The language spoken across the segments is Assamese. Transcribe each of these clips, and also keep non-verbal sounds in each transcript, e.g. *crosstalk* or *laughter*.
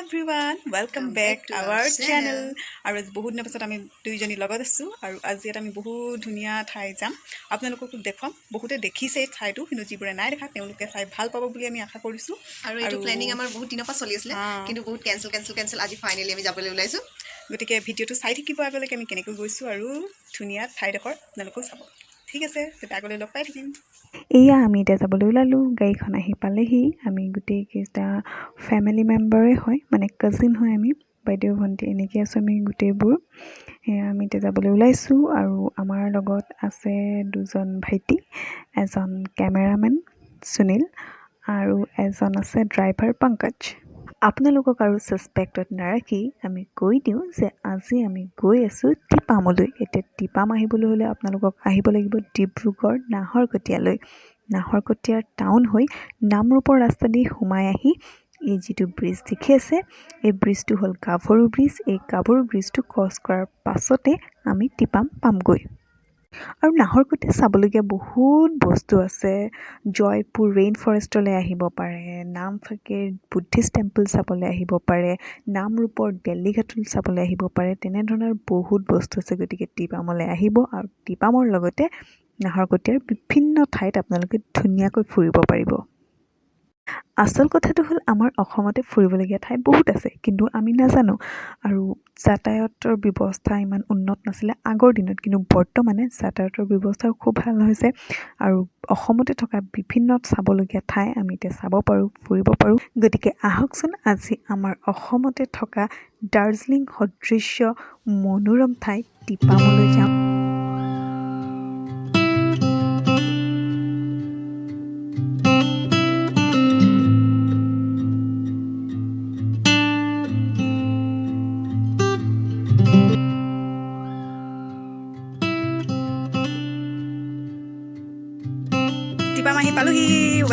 Everyone welcome Welcome back our our channel. আৰু আজি বহুত দিনৰ পাছত আমি দুইজনী লগত আছোঁ আৰু আজি এটা আমি বহুত ধুনীয়া ঠাই যাম। আপোনালোককো দেখুৱাম। বহুতে দেখিছে ঠাইটো কিন্তু যিবোৰে নাই দেখা তেওঁলোকে চাই ভাল পাব বুলি আমি আশা কৰিছোঁ। আৰু এইটো প্লেনিং আমাৰ বহুত দিনৰ পৰা চলি আছিলে। কিন্তু বহুত কেঞ্চেল কেঞ্চেল কেঞ্চেল আজি ফাইনেলি আমি যাবলৈ ওলাইছোঁ। গতিকে ভিডিঅ'টো চাই থাকিব আগলৈকে আমি কেনেকৈ গৈছোঁ আৰু ধুনীয়া ঠাইডোখৰ আপোনালোকেও চাব। ঠিক আছে তেতিয়া আগলৈ লগ পাই থাকিম। এয়া আমি এতিয়া যাবলৈ ওলালোঁ। গাড়ীখন আহি পালেহি। আমি গোটেইকেইটা ফেমিলি মেম্বাৰে হয় মানে কাজিন হয় আমি। বাইদেউ ভণ্টি এনেকৈ আছোঁ আমি গোটেইবোৰ। এয়া আমি এতিয়া যাবলৈ ওলাইছোঁ আৰু আমাৰ লগত আছে দুজন ভাইটি এজন কেমেৰামেন সুনীল আৰু এজন আছে ড্ৰাইভাৰ পংকজ। আপোনালোকক আৰু ছাছপেক্টত নাৰাখি আমি কৈ দিওঁ যে আজি আমি গৈ আছোঁ টিপামলৈ। এতিয়া টিপাম আহিবলৈ হ'লে আপোনালোকক আহিব লাগিব ডিব্ৰুগড় নাহৰকটীয়ালৈ। নাহৰকটীয়াৰ টাউন হৈ নামৰূপৰ ৰাস্তা দি সোমাই আহি এই যিটো ব্ৰিজ দেখি আছে এই ব্ৰিজটো হ'ল গাভৰু ব্ৰিজ। এই গাভৰু ব্ৰিজটো ক্ৰছ কৰাৰ পাছতে আমি টিপাম পামগৈ। আৰু নাহৰকটীয়া চাবলগীয়া বহুত বস্তু আছে। জয়পুৰ ৰেইন ফৰেষ্টলৈ আহিব পাৰে নামফাকেৰ বুদ্ধিষ্ট টেম্পল চাবলৈ আহিব পাৰে নামৰূপৰ দেল্লীঘাটল চাবলৈ আহিব পাৰে তেনেধৰণৰ বহুত বস্তু আছে। গতিকে টিপামলৈ আহিব আৰু টিপামৰ লগতে নাহৰকটীয়াৰ বিভিন্ন ঠাইত আপোনালোকে ধুনীয়াকৈ ফুৰিব পাৰিব। আচল কথাটো হ'ল আমাৰ অসমতে ফুৰিবলগীয়া ঠাই বহুত আছে কিন্তু আমি নাজানো। আৰু যাতায়াতৰ ব্যৱস্থা ইমান উন্নত নাছিলে আগৰ দিনত কিন্তু বৰ্তমানে যাতায়াতৰ ব্যৱস্থাও খুব ভাল হৈছে। আৰু অসমতে থকা বিভিন্ন চাবলগীয়া ঠাই আমি এতিয়া চাব পাৰোঁ ফুৰিব পাৰোঁ। গতিকে আহকচোন আজি আমাৰ অসমতে থকা দাৰ্জিলিং সদৃশ্য মনোৰম ঠাই টিপামলৈ যাওঁ।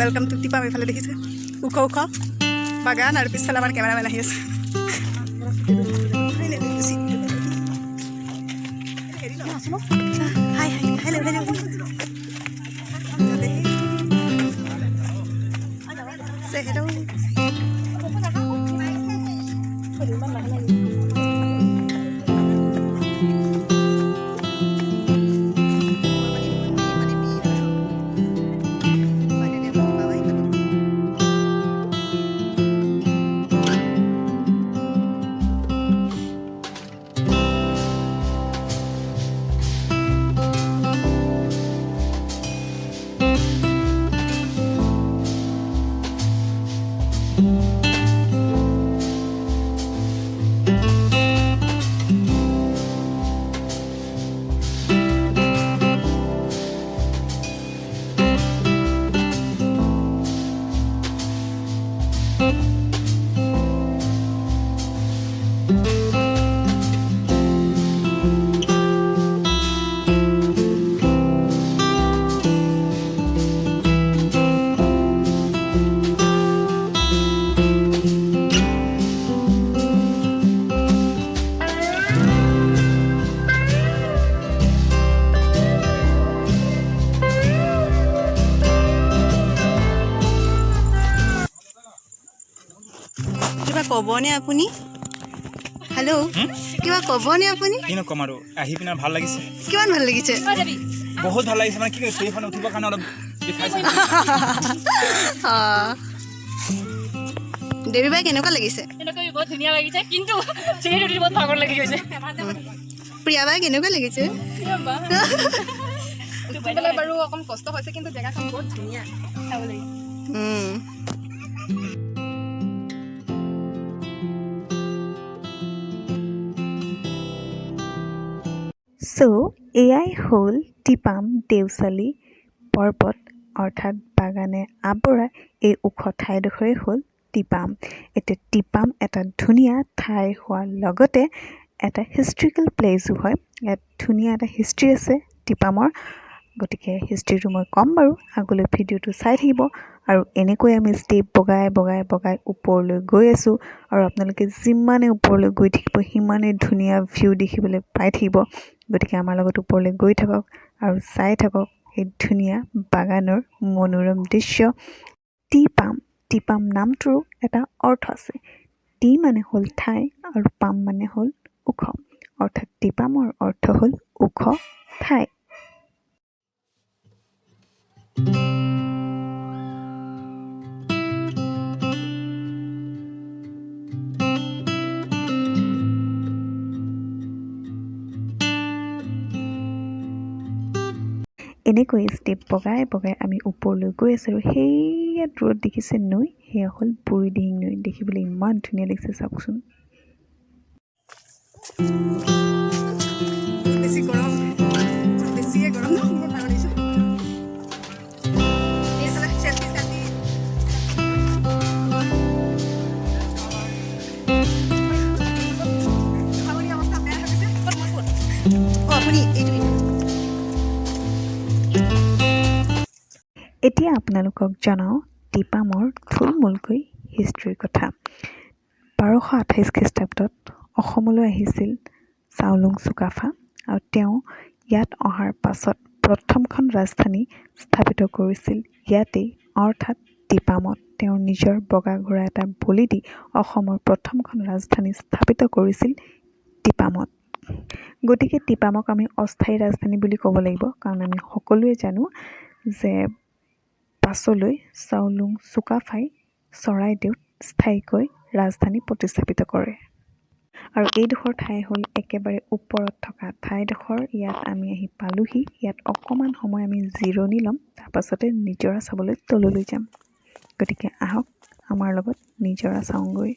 ৱেলকাম টু টিপাম এইফালে দেখিছে ওখ ওখ বাগান আৰু পিছফালে আমাৰ কেমেৰামেন আহি আছে হাই ক'বনে আপুনি? হেল্ল' কিবা ক'বনে আপুনি? কিনো ক'ম আৰু আহি পিনে ভালো লাগিছে। কিমান ভালো লাগিছে? বহুত ভালো লাগিছে মানে কি এইখন উঠিবৰ কাৰণে অলপ *laughs* দেৱী বাই কেনেকুৱা লাগিছে? প্ৰিয়া বাই কেনেকুৱা লাগিছে? বাৰু অকণ কষ্ট হৈছে কিন্তু জেগাখন বহুত ধুনীয়া। চাব চ' এয়াই হ'ল টিপাম দেউচালি পৰ্বত অৰ্থাৎ বাগানে আৱৰা এই ওখ ঠাইডোখৰেই হ'ল টিপাম। এতিয়া টিপাম এটা ধুনীয়া ঠাই হোৱাৰ লগতে এটা হিষ্ট্ৰিকেল প্লেচো হয়। ইয়াত ধুনীয়া এটা হিষ্ট্ৰী আছে টিপামৰ। গতিকে হিষ্ট্ৰীটো মই ক'ম বাৰু আগলৈ ভিডিঅ'টো চাই থাকিব। আৰু এনেকৈ আমি ষ্টেপ বগাই বগাই বগাই ওপৰলৈ গৈ আছোঁ আৰু আপোনালোকে যিমানে ওপৰলৈ গৈ থাকিব সিমানেই ধুনীয়া ভিউ দেখিবলৈ পাই থাকিব। গতিকে আমাৰ লগত ওপৰলৈ গৈ থাকক আৰু চাই থাকক এই ধুনীয়া বাগানৰ মনোৰম দৃশ্য। টি পাম টি পাম নামটোৰো এটা অৰ্থ আছে। টি মানে হ'ল ঠাই আৰু পাম মানে হ'ল ওখ। অৰ্থাৎ টিপামৰ অৰ্থ হ'ল ওখ ঠাই। এনেকৈ ষ্টেপ বগাই বগাই আমি ওপৰলৈ গৈ আছোঁ আৰু সেইয়া দূৰত দেখিছে নৈ সেয়া হ'ল বুঢ়ীদিহিং নৈ। দেখিবলৈ ইমান ধুনীয়া লাগিছে চাওকচোন। আপোনালোকক জনাওঁ টিপামৰ থুলমূলকৈ হিষ্ট্ৰীৰ কথা। বাৰশ আঠাইছ খ্ৰীষ্টাব্দত অসমলৈ আহিছিল চাওলুং চুকাফা আৰু তেওঁ ইয়াত অহাৰ পাছত প্ৰথমখন ৰাজধানী স্থাপিত কৰিছিল। ইয়াতেই অৰ্থাৎ টিপামত তেওঁৰ নিজৰ বগা ঘোঁৰা এটা বলি দি অসমৰ প্ৰথমখন ৰাজধানী স্থাপিত কৰিছিল টিপামত গতিকে টিপামক আমি অস্থায়ী ৰাজধানী বুলি ক'ব লাগিব। কাৰণ আমি সকলোৱে জানো যে পাছলৈ চাওলুং চুকাফাই চৰাইদেউত স্থায়ীকৈ ৰাজধানী প্ৰতিস্থাপিত কৰে। আৰু এইডোখৰ ঠাই হ'ল একেবাৰে ওপৰত থকা ঠাইডোখৰ। ইয়াত আমি আহি পালোহি। ইয়াত অকণমান সময় আমি জিৰণি ল'ম। তাৰপাছতে নিজৰা চাবলৈ তললৈ যাম। গতিকে আহক আমাৰ লগত নিজৰা চাওঁগৈ।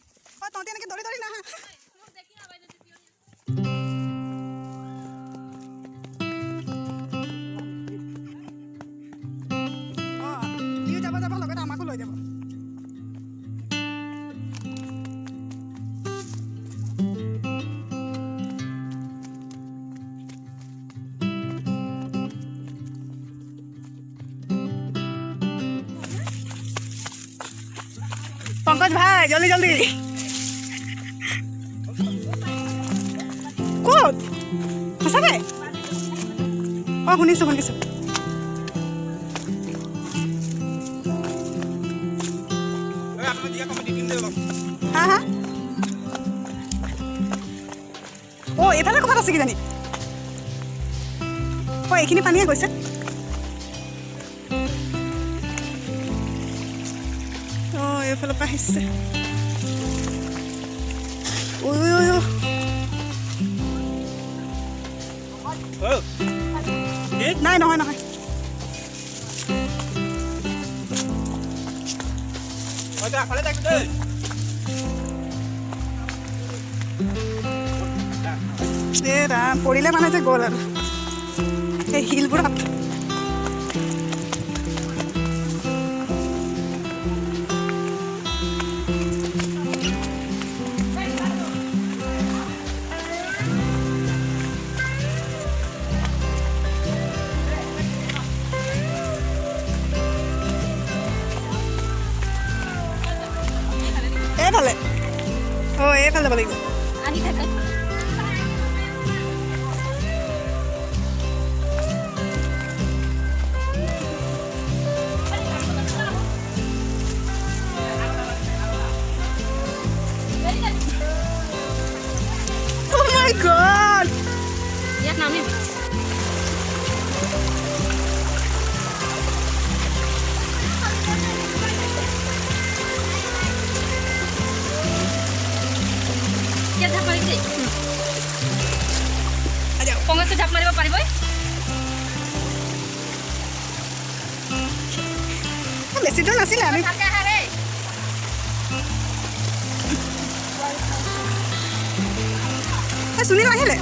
পংকজ ভাই, জলদি জলদি। ক'ত? সঁচাকৈ অঁ শুনিছোঁ শুনিছোঁ। অলপ হা হা অঁ এইফালে ক'ৰবাত আছে কিজানি? অঁ এইখিনি পানীয়ে গৈছে। এইফালৰ পৰা আহিছে নাই নহয় নহয় পৰিলে মানে যে গ'ল আৰু এই শিলবোৰত ও এ ফেলতে বলি আনি থাকা বেছি দূৰ নাছিলে আমি ভালকে আহা ৰে এই সুনীল আহিলে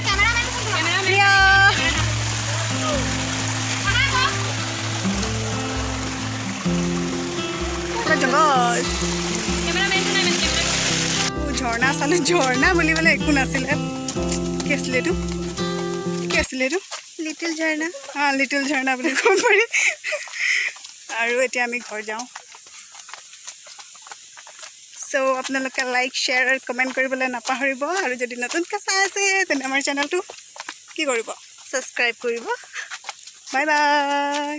কেমেৰা মোৰ ওচৰতে আছে। পুৰা জংঘল ও, ঝৰ্ণা চালোঁ ঝৰ্ণা বুলিবলৈ একো নাছিলে কি আছিলে এইটো কি আছিলে এইটো লিটিল ঝৰ্ণা অঁ লিটিল ঝৰ্ণা বুলি ক'ব পাৰি আৰু এতিয়া আমি ঘৰ যাওঁ। চ' আপোনালোকে লাইক শ্বেয়াৰ আৰু কমেণ্ট কৰিবলৈ নাপাহৰিব। আৰু যদি নতুনকৈ চাই আছে তেনে আমাৰ চেনেলটো কি কৰিব? ছাবস্ক্ৰাইব কৰিব। Bye bye